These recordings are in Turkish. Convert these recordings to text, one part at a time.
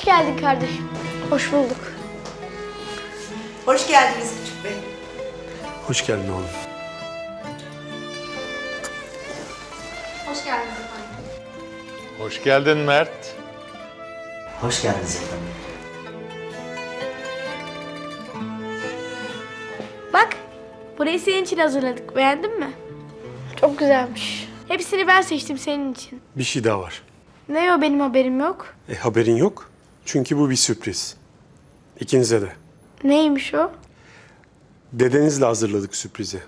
Hoş geldin kardeşim. Hoş bulduk. Hoş geldiniz küçük bey. Hoş geldin oğlum. Hoş geldiniz efendim. Hoş geldin Mert. Hoş geldiniz efendim. Bak, burayı senin için hazırladık. Beğendin mi? Çok güzelmiş. Hepsini ben seçtim senin için. Bir şey daha var. Ne o benim haberim yok? E haberin yok. Çünkü bu bir sürpriz. İkinize de. Neymiş o? Dedenizle hazırladık sürprizi.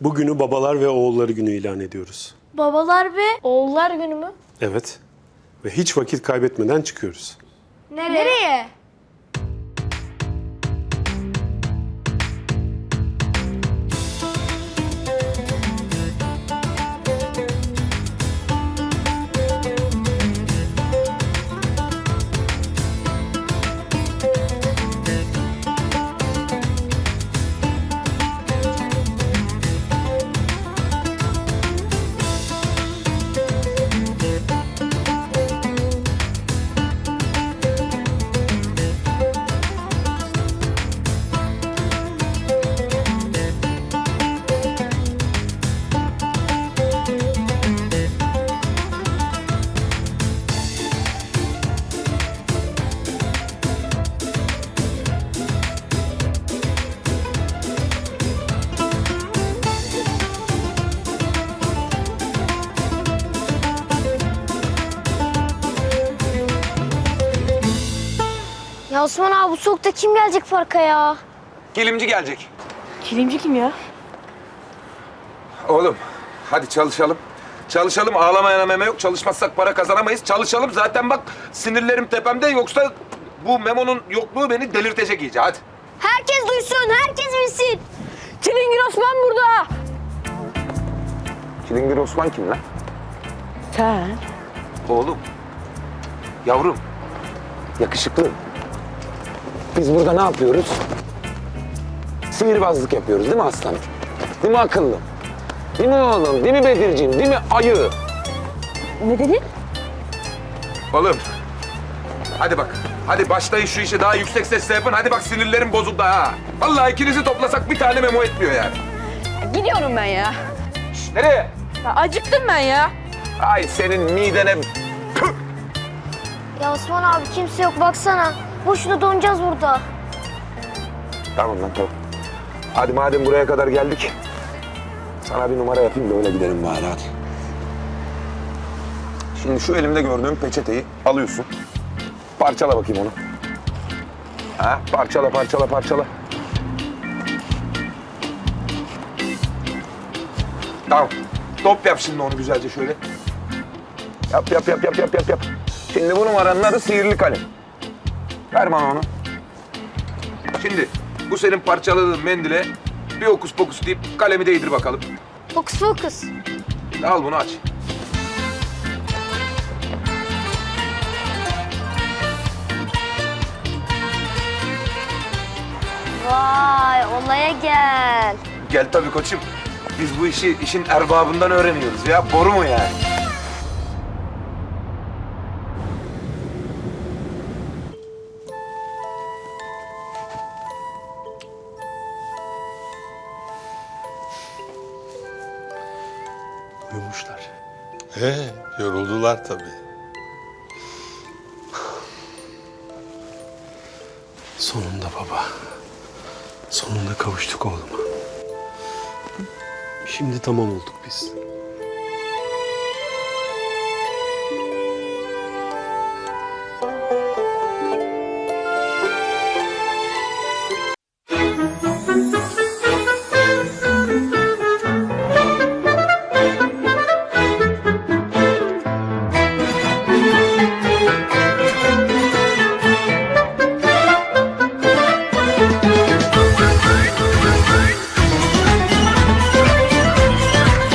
Bugünü babalar ve oğulları günü ilan ediyoruz. Babalar ve oğullar günü mü? Evet. Ve hiç vakit kaybetmeden çıkıyoruz. Nereye? Nereye? Ya Osman abi bu soğukta kim gelecek parka ya? Kilimci gelecek. Kilimci kim ya? Oğlum hadi çalışalım. Çalışalım ağlamayana meme yok. Çalışmazsak para kazanamayız. Çalışalım zaten bak sinirlerim tepemde yoksa bu Memo'nun yokluğu beni delirtecek iyice hadi. Herkes duysun, herkes bilsin. Çilingir Osman burada. Çilingir Osman kim lan? Sen? Oğlum. Yavrum. Yakışıklı. Biz burada ne yapıyoruz? Sihirbazlık yapıyoruz değil mi aslanım? Değil mi akıllı? Değil mi oğlum? Değil mi Bedirciğim? Değil mi ayı? Ne dedin? Oğlum. Hadi bak. Hadi başlayın şu işi daha yüksek sesle yapın. Hadi bak sinirlerim bozuldu ha. Vallahi ikinizi toplasak bir tane memo etmiyor yani. Gidiyorum ben ya. Şş, nereye? ya. Acıktım ben ya. Ay senin midene... Ya Osman abi kimse yok baksana. Boşuna donacağız burada. Tamam lan tamam. Hadi madem buraya kadar geldik. Sana bir numara yapayım da öyle gidelim bari hadi. Şimdi şu elimde gördüğüm peçeteyi alıyorsun. Parçala bakayım onu. Ha, parçala parçala parçala. Tamam. Top yap şimdi onu güzelce şöyle. Yap yap yap yap yap yap yap. Şimdi bu numaranın adı sihirli kalem. Ver bana onu. Şimdi bu senin parçaladığın mendile bir okus pokus deyip kalemi değdir bakalım. Fokus fokus. Şimdi al bunu aç. Vay olaya gel. Gel tabii koçum. Biz bu işi işin erbabından öğreniyoruz ya. Boru mu yani? Uyumuşlar. He, yoruldular tabii. Sonunda baba. Sonunda kavuştuk oğluma. Şimdi tamam olduk biz.